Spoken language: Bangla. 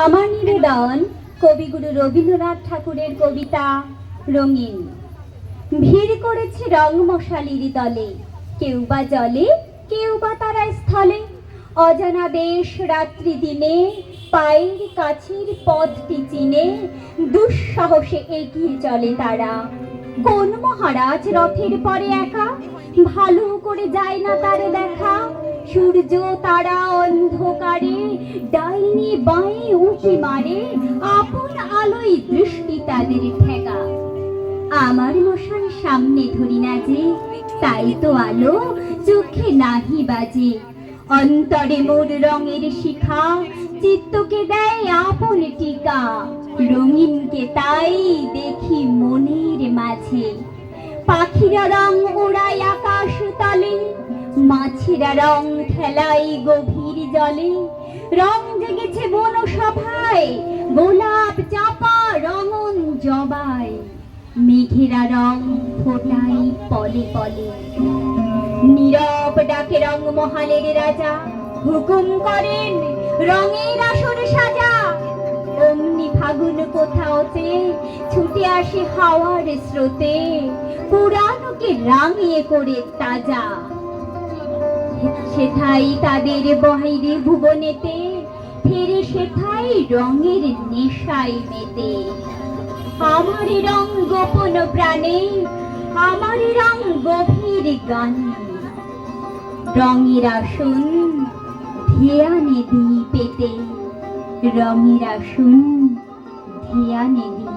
আমার নিবেদন কবিগুরু রবীন্দ্রনাথ ঠাকুরের কবিতা রঙিন। ভিড় করেছে রং মশালির দলে। কেউ বা জলে, কেউ বা তারা স্থলে। অজানা দেশ রাত্রি দিনে পায়ের কাছের পথটি চিনে। দুঃসাহসে এগিয়ে চলে তারা। কোন মহারাজ রথের পরে একা? ভালো করে যায় না তারে দেখা। সূর্য, তারা, অন্ধকারে ডাইনি বাঁয়ে উঁকি মারে, আপন আলোয় দৃষ্টি তাদের ঠেকা। আমার মশার সামনে ধরি না যে, তাই তো আলো চোখে নাহি বাজে। অন্তরে মোর রঙের শিখা, চিত্তকে দেয় আপন টিকা। রঙিনকে তাই দেখি মনের মাঝে। পাখিরা রং ওড়ায় আকাশ তলে, মাছেরা রং খেলাই গভীর জলে। রং জেগেছে বন সভায়, গোলাপ চাপা রঙন জবায়। মেঘেরা রং ফোটাই পলে পলে। নীরব ডাকে রং মহালের রাজা, হুকুম করেন রঙের আসর সাজা। অমনি ফাগুন কোথাওতে ছুটে আসে হাওয়ার স্রোতে পুরানোকে রাঙিয়ে করে তাজা। সেথাই তাদের বহিরে ভুবনেতে, ফেরে সেথাই রঙের নেশায় মেতে। আমার রং গোপন প্রাণে, আমার রং গভীর গানে। রঙের আসন ধিয়ানে দিই পেতে, রঙের আসন ধিয়ানে দিই